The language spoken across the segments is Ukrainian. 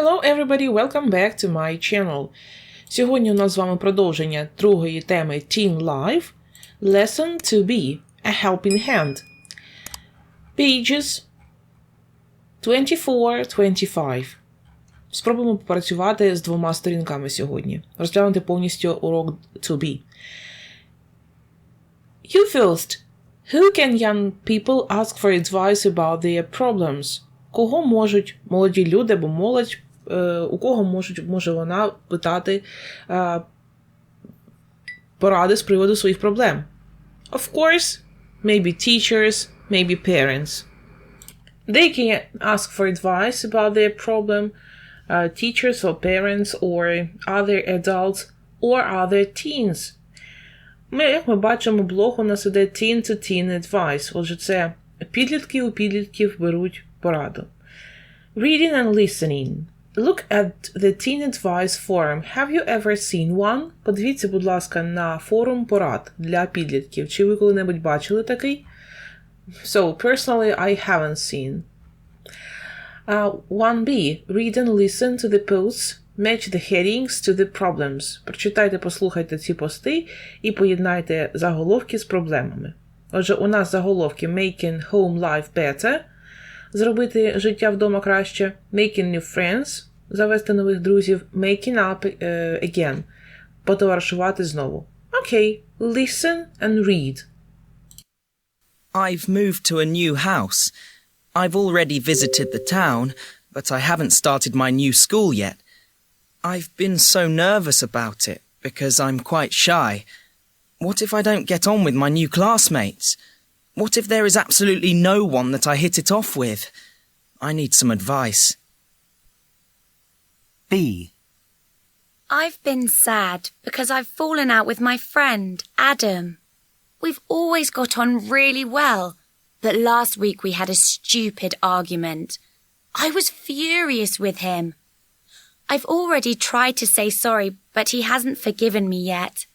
Hello everybody, welcome back to my channel. Сьогодні у нас з вами продовження другої теми Teen Life. Lesson 2b A Helping Hand. Pages 24-25. Спробуємо попрацювати з двома сторінками сьогодні. Розглянути повністю урок 2b. You first. Who can young people ask for advice about their problems? Кого можуть молоді люди або молодь, у кого можуть, може вона питати е, поради з приводу своїх проблем? Of course, maybe teachers, maybe parents. They can ask for advice about their problem, uh, teachers or parents or other adults or other teens. Ми, як ми бачимо, блог у нас іде teen to teen advice. Отже, це підлітки у підлітків беруть пораду. Reading and listening. Look at the teen advice forum. Have you ever seen one? Подивіться, будь ласка, на форум порад для підлітків. Чи ви коли-небудь бачили такий? So, personally, I haven't seen. Uh, 1b. Read and listen to the posts. Match the headings to the problems. Прочитайте, послухайте ці пости і поєднайте заголовки з проблемами. Отже, у нас заголовки Making Home Life Better. Зробити життя вдома краще. Making new friends. Завести нових друзів. Making up е, again. Потоваришувати знову. Окей. Listen and read. I've moved to a new house. I've already visited the town, but I haven't started my new school yet. I've been so nervous about it because I'm quite shy. What if I don't get on with my new classmates? What if there is absolutely no one that I hit it off with? I need some advice. B. I've been sad because I've fallen out with my friend, Adam. We've always got on really well, but last week we had a stupid argument. I was furious with him. I've already tried to say sorry, but he hasn't forgiven me yet.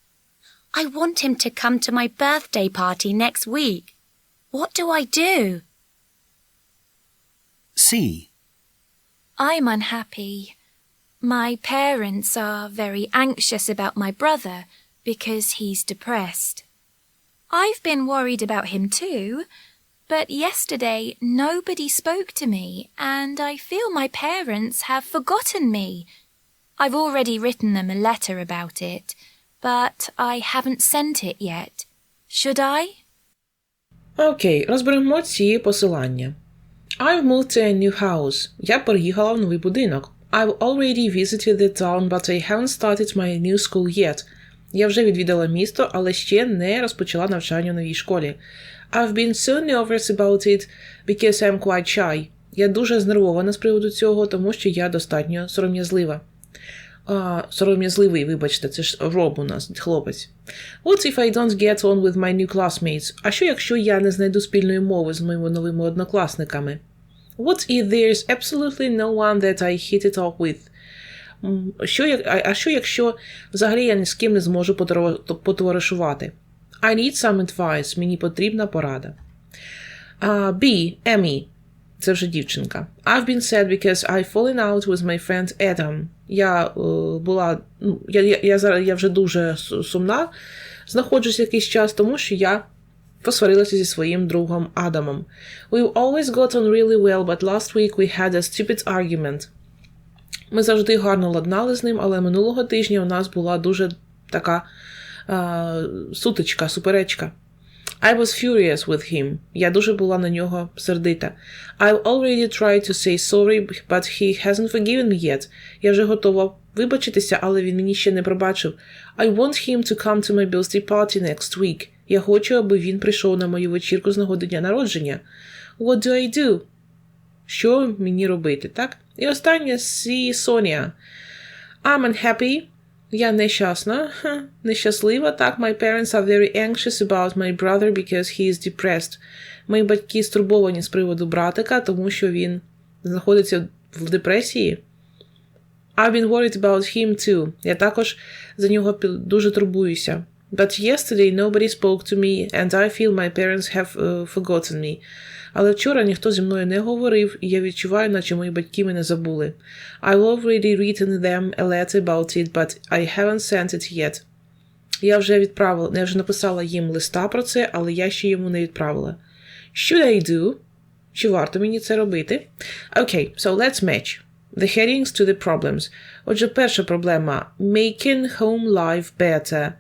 I want him to come to my birthday party next week. What do I do? C. I'm unhappy. My parents are very anxious about my brother because he's depressed. I've been worried about him too, but yesterday nobody spoke to me and I feel my parents have forgotten me. I've already written them a letter about it, but I haven't sent it yet. Should I? Окей, розберемо ці посилання. I've moved to a new house. Я переїхала в новий будинок. I've already visited the town, but I haven't started my new school yet. Я вже відвідала місто, але ще не розпочала навчання в новій школі. I've been so nervous about it because I'm quite shy. Я дуже знервована з приводу цього, тому що я достатньо сором'язлива. А, сором'язливий, вибачте, це ж Роб у нас, хлопець. What if I don't get on with my new classmates? А що якщо я не знайду спільної мови з моїми новими однокласниками? What if there's absolutely no one that I hit it off with? Що, а, що якщо взагалі я ні з ким не зможу потоваришувати? I need some advice. Мені потрібна порада. Uh, B. Emmy. Це вже дівчинка. I've been sad because I've fallen out with my friend Adam. Я е, була. Ну, я, я, я я вже дуже сумна. Знаходжусь якийсь час, тому що я посварилася зі своїм другом Адамом. We've always got on really well, but last week we had a stupid argument. Ми завжди гарно ладнали з ним, але минулого тижня у нас була дуже така е, сутичка, суперечка. I was furious with him. Я дуже була на нього сердита. I've already tried to say sorry, but he hasn't forgiven me yet. Я вже готова вибачитися, але він мені ще не пробачив. I want him to come to my birthday party next week. Я хочу, аби він прийшов на мою вечірку з нагоди дня народження. What do I do? Що мені робити, так? І останнє сі Соня. I'm unhappy. Я нещасна, нещаслива. Так, my parents are very anxious about my brother because he is depressed. Мої батьки стурбовані з приводу братика, тому що він знаходиться в депресії. I've been worried about him too. Я також за нього дуже турбуюся. But yesterday nobody spoke to me, and I feel my parents have uh, forgotten me. Але вчора ніхто зі мною не говорив, і я відчуваю, наче мої батьки мене забули. I've already written them a letter about it, but I haven't sent it yet. Я вже відправила, я вже написала їм листа про це, але я ще йому не відправила. Should I do? Чи варто мені це робити? Okay, so let's match. The headings to the problems. Отже, перша проблема making home life better.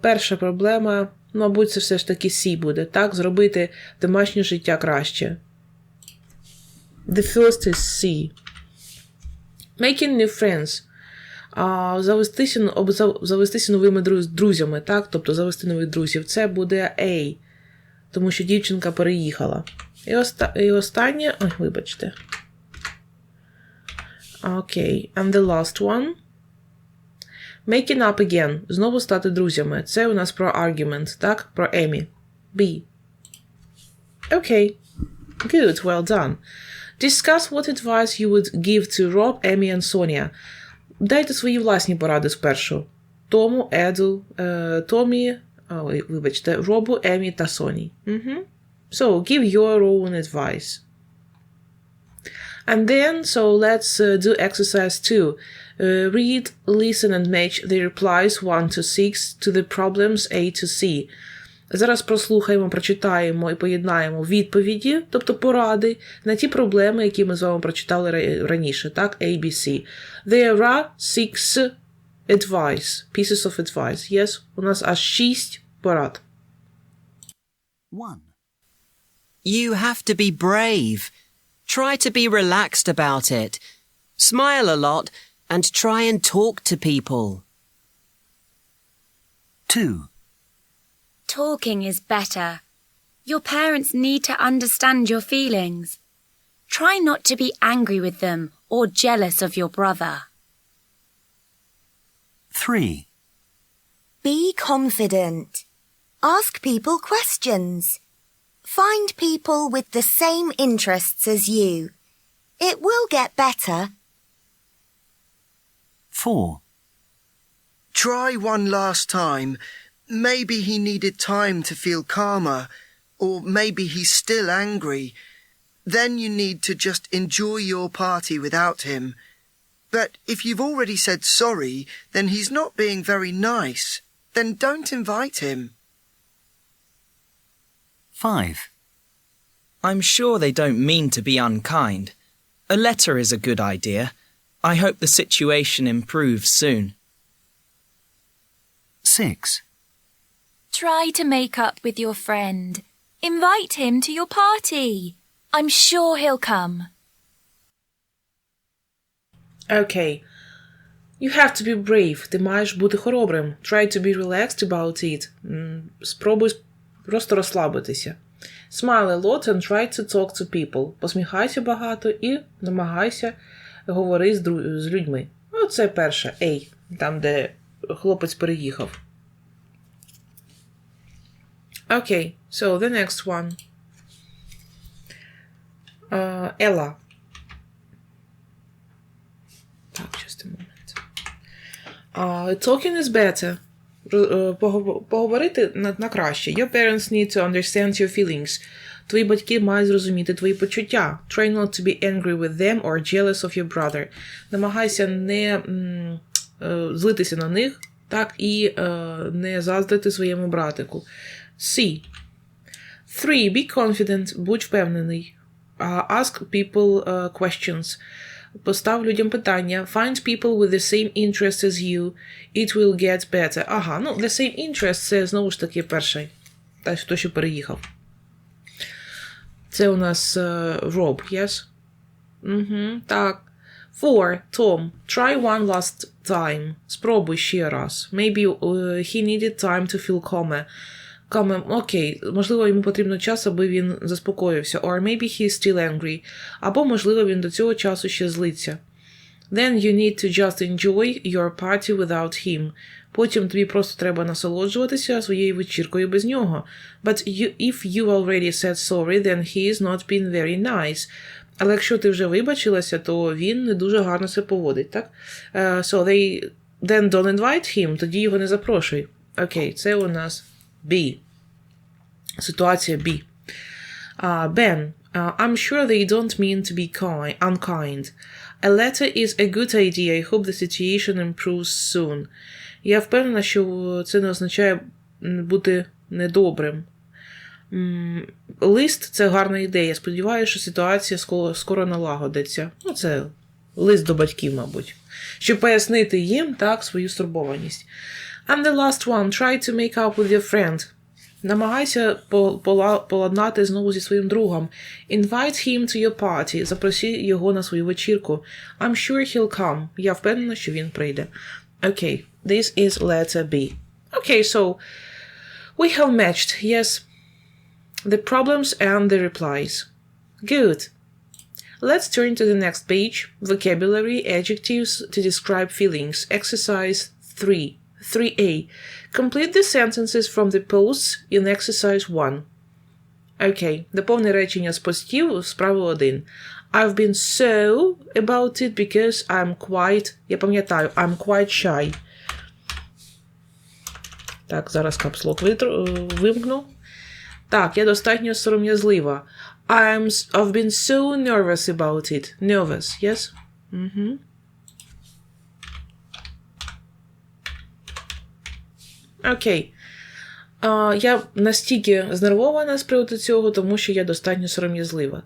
Перша проблема, мабуть, це все ж таки C буде, так? Зробити домашнє життя краще. The first is C. Making new friends. Завестися, завестися новими друзями, так? Тобто завести нових друзів. Це буде A. Тому що дівчинка переїхала. І, оста... і останнє. Ой, вибачте. Окей. And the last one. Making up again. Знову стати друзями. Це у нас про argument, так? Про Емі. B. Окей. Good, well done. Discuss what advice you would give to Rob, Emmy and Sonia. Дайте свої власні поради спершу. Тому, Еду, е, Томі, ой, вибачте, Робу, Емі та Соні. Угу. So, give your own advice. And then, so let's uh, do exercise two. Uh, read, listen, and match the replies 1 to 6 to the problems A to C. Зараз прослухаємо, прочитаємо і поєднаємо відповіді, тобто поради, на ті проблеми, які ми з вами прочитали раніше, так? A, B. There are six advice, pieces of advice. Yes, у нас аж шість порад. 1. You have to be brave. Try to be relaxed about it. Smile a lot and try and talk to people. 2. Talking is better. Your parents need to understand your feelings. Try not to be angry with them or jealous of your brother. 3. Be confident. Ask people questions. Find people with the same interests as you. It will get better. 4. Try one last time. Maybe he needed time to feel calmer, or maybe he's still angry. Then you need to just enjoy your party without him. But if you've already said sorry, then he's not being very nice. Then don't invite him. 5. I'm sure they don't mean to be unkind. A letter is a good idea. I hope the situation improves soon. 6. Try to make up with your friend. Invite him to your party. I'm sure he'll come. Okay. You have to be brave. Ти маєш бути хоробрим. Try to be relaxed about it. М, Спробуй с- просто розслабитися. Smile a lot and try to talk to people. Посміхайся багато і намагайся говорити з, дру- з людьми. Оце перше. A. Там, де хлопець переїхав. Окей, Okay, so the next one. Uh, Ella. Так, just a moment. Uh, talking is better. Е, Поговорити на, на краще. Your parents need to understand your feelings. Твої батьки мають зрозуміти твої почуття. Try not to be angry with them or jealous of your brother. Намагайся не е, злитися на них, так і е, не заздрити своєму братику. C. 3. Be confident. Будь впевнений. Ask people uh, questions. Постав людям питання. Find people with the same interests as you. It will get better. Ага, ну, the same interests це знову ж таки перший. Та хто що переїхав. Це у нас uh, Rob, yes? Угу, так. Four. Tom. Try one last time. Спробуй ще раз. Maybe uh, he needed time to feel calmer. Calmer. Окей, можливо, йому потрібно час, аби він заспокоївся. Or maybe he's still angry. Або, можливо, він до цього часу ще злиться. Then you need to just enjoy your party without him. Потім тобі просто треба насолоджуватися своєю вечіркою без нього. But you, if you already said sorry, then he is not been very nice. Але якщо ти вже вибачилася, то він не дуже гарно себе поводить, так? Uh, so they then don't invite him, тоді його не запрошуй. Окей, це у нас B. Ситуація B. Uh, ben, uh, I'm sure they don't mean to be ki- unkind. A letter is a good idea. I hope the situation improves soon. Я впевнена, що це не означає бути недобрим. Лист це гарна ідея. Сподіваюся, що ситуація скоро, налагодиться. Ну, це лист до батьків, мабуть. Щоб пояснити їм так свою стурбованість. And the last one. Try to make up with your friend. Намагайся поладнати знову зі своїм другом. Invite him to your party. Запроси його на свою вечірку. I'm sure he'll come. Я впевнена, що він прийде. Okay, this is letter B. Okay, so we have matched, yes, the problems and the replies. Good. Let's turn to the next page. Vocabulary, adjectives to describe feelings. Exercise 3. 3a. Complete the sentences from the posts in exercise 1. Окей. Доповни речення з постів справа 1. I've been so about it because I'm quite. Я пам'ятаю, I'm quite shy. Так, зараз капслок витру, вимкну. Так, я достатньо сором'язлива. I'm, I've been so nervous about it. Nervous, yes? Угу. Окей. Я настільки знервована з приводу цього, тому що я достатньо сором'язлива.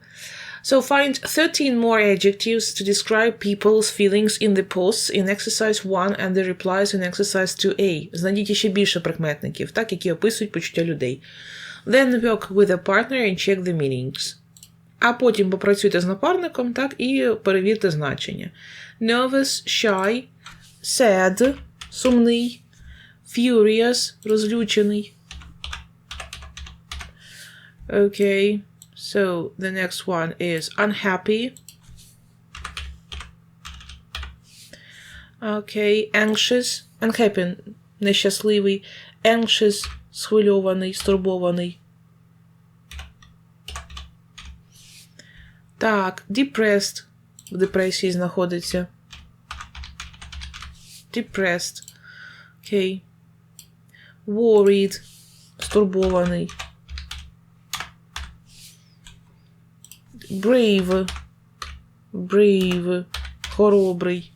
So find 13 more adjectives to describe people's feelings in the posts in exercise 1 and the replies in exercise 2a. Знайдіть ще більше прикметників, так, які описують почуття людей. Then work with a partner and check the meanings. А потім попрацюйте з напарником, так, і перевірте значення. Nervous, shy, sad, сумний, furious, розлючений. Okay, So the next one is unhappy. Okay, anxious, unhappy, нещасливий, anxious, схвильований, стурбований. Так, depressed, в депресії знаходиться. Depressed. Окей. Worried, стурбований. Brave. Brave. Хоробрий.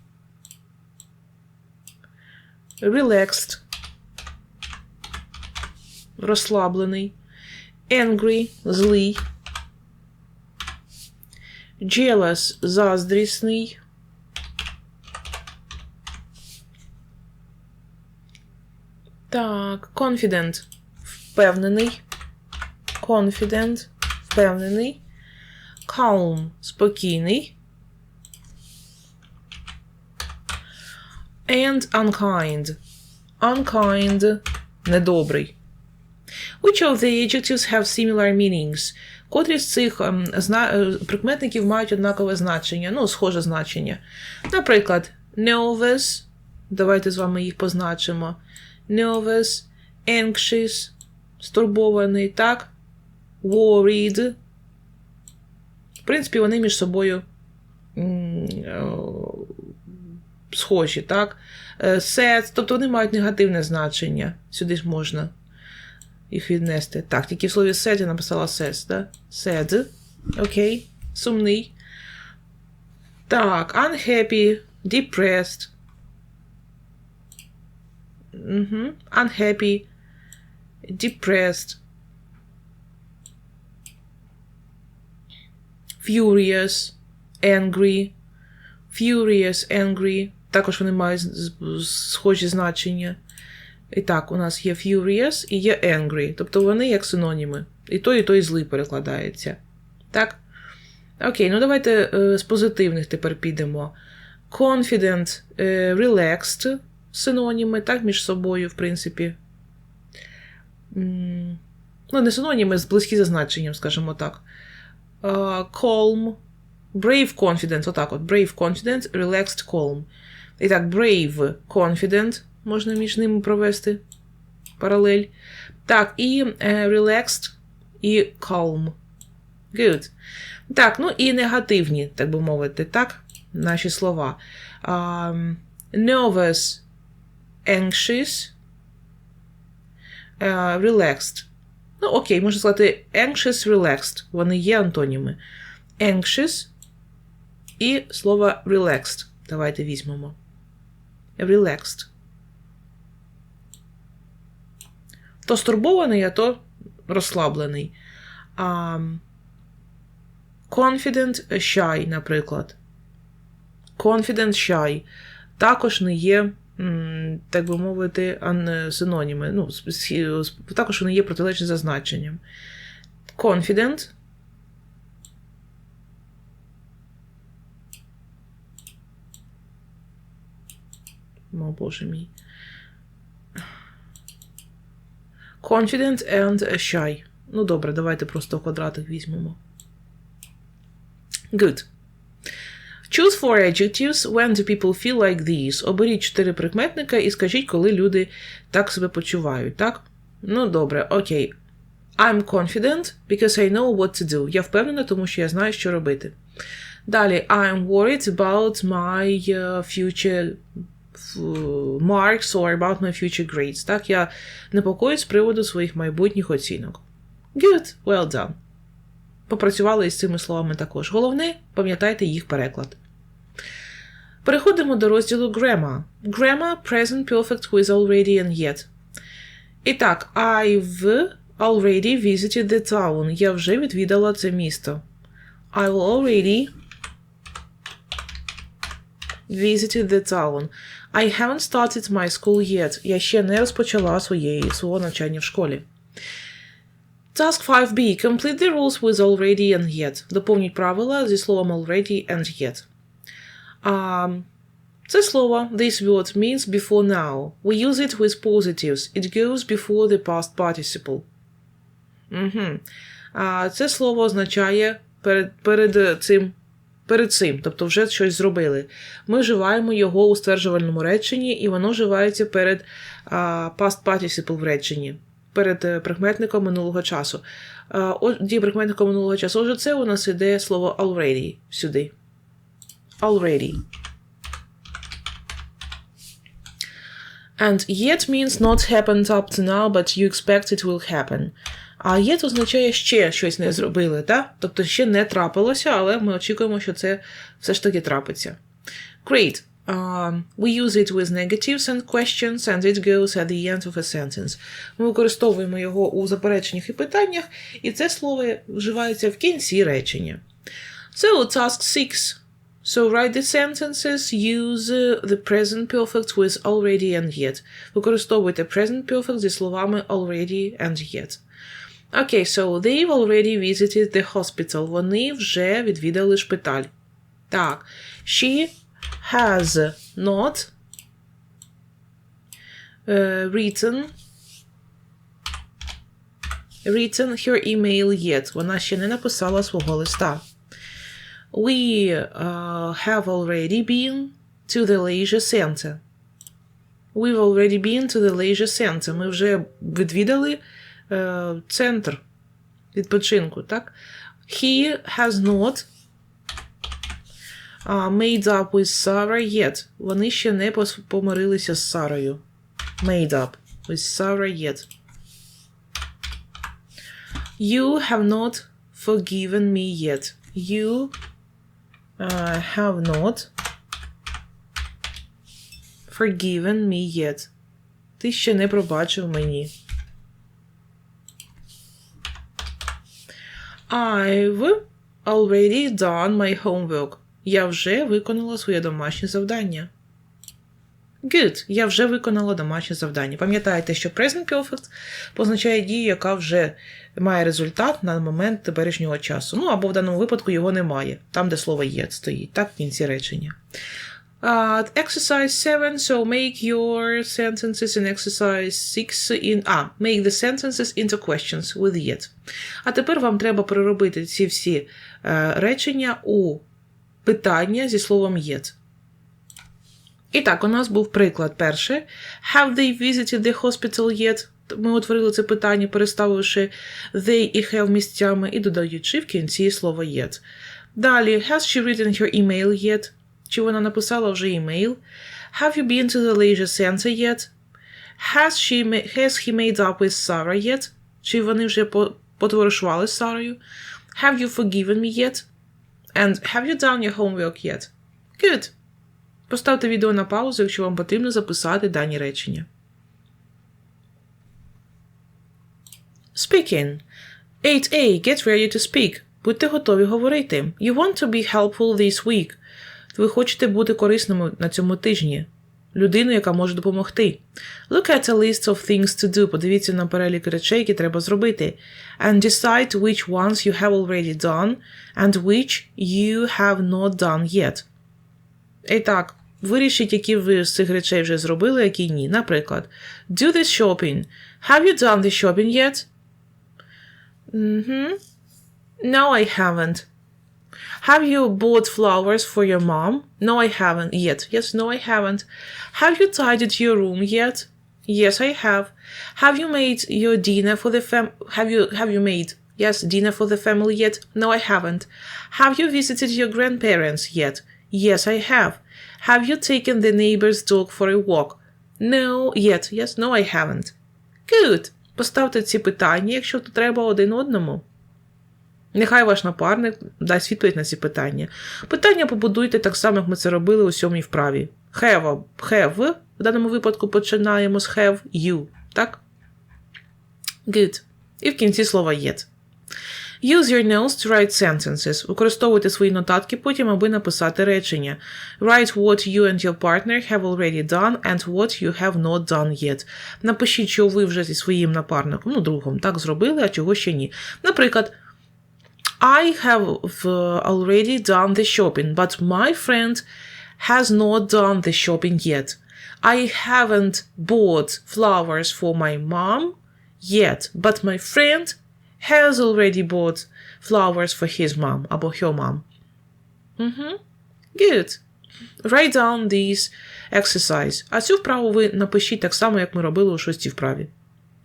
Relaxed. Розслаблений. Angry. Злий. Jealous. Заздрісний. Так, confident. Впевнений. Confident. Впевнений. Calm. Спокійний. And unkind. Unkind. Недобрий. Which of the adjectives have similar meanings? Котрі з цих ем, е, прикметників мають однакове значення, ну, схоже значення. Наприклад, nervous. Давайте з вами їх позначимо. Nervous, anxious, стурбований, так? Worried. В принципі, вони між собою е, схожі, так? Е, тобто вони мають негативне значення. Сюди ж можна їх віднести. Так, тільки в слові sad я написала sad, да? Sad. Окей. Сумний. Так, unhappy, depressed. Угу. Unhappy, depressed. Furious, angry, furious, angry. Також вони мають схожі значення. І так, у нас є furious і є angry. Тобто вони як синоніми. І той, і той злий перекладається. Так? Окей, ну давайте е, з позитивних тепер підемо. Confident, е, relaxed синоніми, так, між собою, в принципі. Ну, не синоніми, з близькі за значенням, скажімо так. Е, calm, brave confident, отак от. Brave confident, relaxed calm. І так, brave confident можна між ними провести паралель. Так, і е, relaxed і calm. Good. Так, ну і негативні, так би мовити, так, наші слова. Um, nervous, anxious, е, relaxed. Ну, окей, можна сказати anxious, relaxed. Вони є антоніми. Anxious і слово relaxed. Давайте візьмемо. Relaxed. То стурбований, а то розслаблений. А, confident, shy, наприклад. Confident, shy. Також не є, так би мовити, синоніми. Ну, також вони є протилежні за значенням. Confident. О, боже мій. Confident and shy. Ну, добре, давайте просто в квадратик візьмемо. Good. Choose four adjectives when do people feel like these. Оберіть чотири прикметника і скажіть, коли люди так себе почувають, так? Ну, добре, окей. I'm confident because I know what to do. Я впевнена, тому що я знаю, що робити. Далі, I'm worried about my uh, future marks or about my future grades. Так, я непокоюсь з приводу своїх майбутніх оцінок. Good, well done. Попрацювали із цими словами також. Головне, пам'ятайте їх переклад. Переходимо до розділу Grammar. Grammar present perfect with already and yet. І так, I've already visited the town. Я вже відвідала це місто. I've already visited the town. I haven't started my school yet. Я ще не розпочала своєї, свого навчання в школі. Task 5b. Complete the rules with already and yet. Доповніть правила зі словом already and yet. Um, це слово, this word means before now. We use it with positives. It goes before the past participle. Угу. А це слово означає перед, перед цим. Перед цим, тобто вже щось зробили. Ми вживаємо його у стверджувальному реченні, і воно вживається перед а, past participle в реченні, перед е, прикметником минулого часу. А, дії прикметником минулого часу. Отже, це у нас іде слово already сюди. Already. And yet means not happened up to now, but you expect it will happen. А yet означає ще щось не зробили, так? Тобто ще не трапилося, але ми очікуємо, що це все ж таки трапиться. Great. Um, we use it with negatives and questions, and it goes at the end of a sentence. Ми використовуємо його у запереченнях і питаннях, і це слово вживається в кінці речення. So, task 6. So write the sentences, use uh, the present perfect with already and yet. Використовуйте present perfect зі словами already and yet. Окей, okay, so they've already visited the hospital. Вони вже відвідали шпиталь. Так. She has not uh, written written her email yet. Вона ще не написала свого листа. We uh, have already been to the leisure center. We've already been to the leisure center. Ми вже відвідали uh, центр відпочинку, так? He has not uh, made up with Sarah yet. Вони ще не пос- помирилися з Сарою. Made up with Sarah yet. You have not forgiven me yet. You uh, have not forgiven me yet. Ти ще не пробачив мені. I've already done my homework. Я вже виконала своє домашнє завдання. Good. Я вже виконала домашнє завдання. Пам'ятаєте, що present perfect позначає дію, яка вже має результат на момент теперішнього часу. Ну або в даному випадку його немає, там, де слово є стоїть, так в кінці речення. Uh, exercise 7, so make your sentences in exercise 6 in... А, make the sentences into questions with yet. А тепер вам треба переробити ці всі е, речення у питання зі словом yet. І так, у нас був приклад перший. Have they visited the hospital yet? Ми утворили це питання, переставивши they і have місцями і додаючи в кінці слово yet. Далі, has she written her email yet? Чи вона написала вже email? Have you been to the leisure center yet? Has, she, has he made up with Sarah yet? Чи вони вже по- потоваришували з Сарою? Have you forgiven me yet? And have you done your homework yet? Good. Поставте відео на паузу, якщо вам потрібно записати дані речення. Speaking. 8a. Get ready to speak. Будьте готові говорити. You want to be helpful this week. Ви хочете бути корисними на цьому тижні. Людину, яка може допомогти. Look at a list of things to do. Подивіться на перелік речей, які треба зробити. And decide which ones you have already done and which you have not done yet. І так, вирішіть, які ви з цих речей вже зробили, а які ні. Наприклад, do this shopping. Have you done the shopping yet? Mm-hmm. No, I haven't. Have you bought flowers for your mom? No, I haven't yet. Yes, no, I haven't. Have you tidied your room yet? Yes, I have. Have you made your dinner for the fam? Have you have you made yes dinner for the family yet? No, I haven't. Have you visited your grandparents yet? Yes, I have. Have you taken the neighbor's dog for a walk? No, yet. Yes, no, I haven't. Good. Поставте ці питання, якщо то треба один одному. Нехай ваш напарник дасть відповідь на ці питання. Питання побудуйте так само, як ми це робили у сьомій вправі. Have, have, в даному випадку починаємо з have you, так? Good. І в кінці слова yet. Use your notes to write sentences. Використовуйте свої нотатки потім, аби написати речення. Write what you and your partner have already done and what you have not done yet. Напишіть, що ви вже зі своїм напарником, ну, другом, так зробили, а чого ще ні. Наприклад, I have uh, already done the shopping, but my friend has not done the shopping yet. I haven't bought flowers for my mom yet, but my friend has already bought flowers for his mom або her mom. Mhm. Good. Write down these exercise. А цю вправу ви напишіть так само, як ми робили у шостій вправі.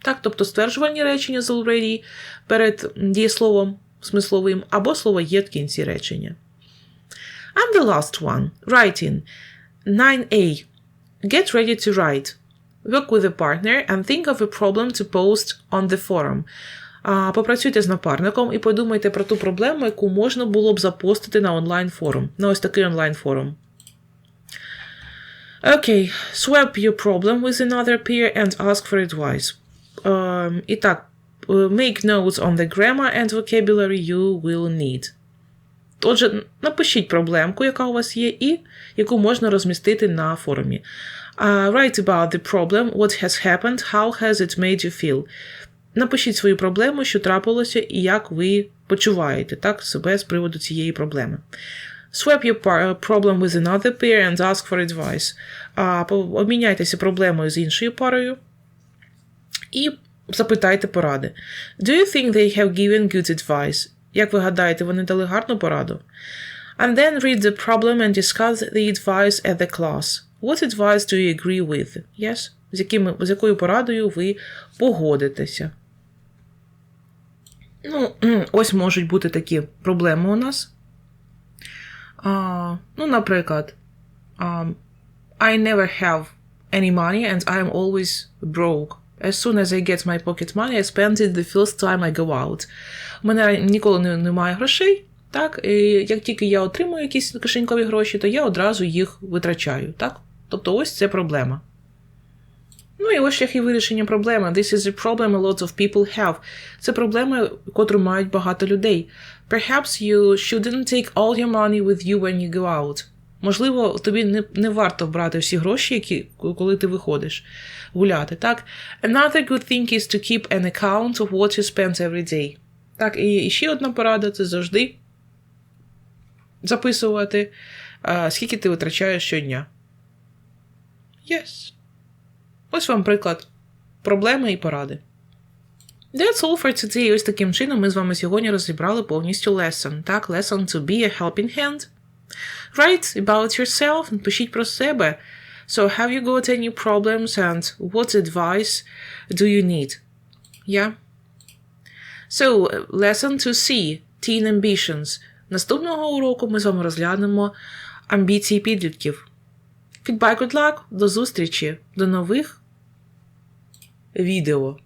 Так, тобто стверджувальні речення з already перед дієсловом смисловим або слово є в кінці речення. And the last one. Writing. 9a. Get ready to write. Work with a partner and think of a problem to post on the forum. А, Попрацюйте з напарником і подумайте про ту проблему, яку можна було б запостити на онлайн форум. На ось такий онлайн форум. Okay, swap your problem with another peer and ask for advice. Um, і так, uh, make notes on the grammar and vocabulary you will need. Отже, напишіть проблемку, яка у вас є, і яку можна розмістити на форумі. Uh, write about the problem, what has happened, how has it made you feel. Напишіть свою проблему, що трапилося, і як ви почуваєте так, себе з приводу цієї проблеми. Swap your problem with another pair and ask for advice. А, обміняйтеся проблемою з іншою парою і запитайте поради. Do you think they have given good advice? Як ви гадаєте, вони дали гарну пораду? And then read the problem and discuss the advice at the class. What advice do you agree with? Yes? З, якими, з якою порадою ви погодитеся? Ну, ось можуть бути такі проблеми у нас. А, ну, наприклад, um, I never have any money and I am always broke. As soon as I get my pocket money, I spend it the first time I go out. У мене ніколи не, немає грошей, так? І як тільки я отримую якісь кишенькові гроші, то я одразу їх витрачаю, так? Тобто ось це проблема. Ну і ось шляхи вирішення проблеми. This is a problem a lot of people have. Це проблема, котру мають багато людей. Perhaps you shouldn't take all your money with you when you go out. Можливо, тобі не, не варто брати всі гроші, які, коли ти виходиш гуляти. Так? Another good thing is to keep an account of what you spend every day. Так, і, ще одна порада це завжди записувати, а, скільки ти витрачаєш щодня. Yes. Ось вам приклад проблеми і поради. That's all for today. Ось таким чином ми з вами сьогодні розібрали повністю lesson. Так, lesson to be a helping hand. Write about yourself. Пишіть про себе. So, have you got any problems and what advice do you need? Yeah. So, lesson to C. Teen ambitions. Наступного уроку ми з вами розглянемо амбіції підлітків. Goodbye, good luck. До зустрічі. До нових Відео.